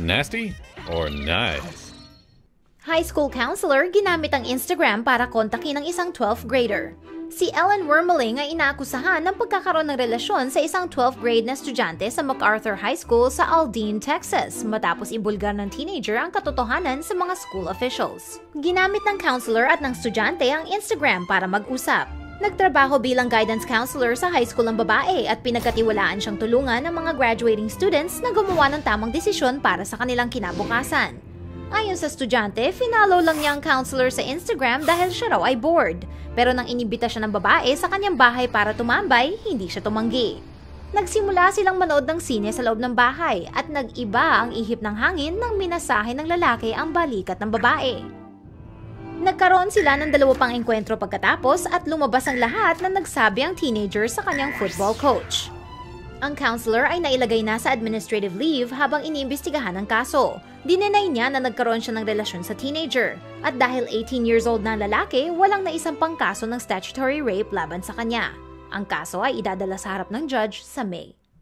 Nasty or nice? High school counselor ginamit ang Instagram para kontakin ang isang 12th grader. Si Ellen Wormeling ay inaakusahan ng pagkakaroon ng relasyon sa isang 12th grade na estudyante sa MacArthur High School sa Aldine, Texas matapos ibulgar ng teenager ang katotohanan sa mga school officials. Ginamit ng counselor at ng estudyante ang Instagram para mag-usap. Nagtrabaho bilang guidance counselor sa high school ang babae at pinagkatiwalaan siyang tulungan ng mga graduating students na gumawa ng tamang desisyon para sa kanilang kinabukasan. Ayon sa estudyante, finalo lang niya ang counselor sa Instagram dahil siya raw ay bored. Pero nang inimbita siya ng babae sa kanyang bahay para tumambay, hindi siya tumanggi. Nagsimula silang manood ng sine sa loob ng bahay at nag-iba ang ihip ng hangin nang minasahe ng lalaki ang balikat ng babae. Nagkaroon sila ng dalawa pang engkwentro pagkatapos at lumabas ang lahat na nagsabi ang teenager sa kanyang football coach. Ang counselor ay nailagay na sa administrative leave habang iniimbestigahan ang kaso. Dinenay niya na nagkaroon siya ng relasyon sa teenager. At dahil 18 years old na lalaki, walang naisang pang kaso ng statutory rape laban sa kanya. Ang kaso ay idadala sa harap ng judge sa May.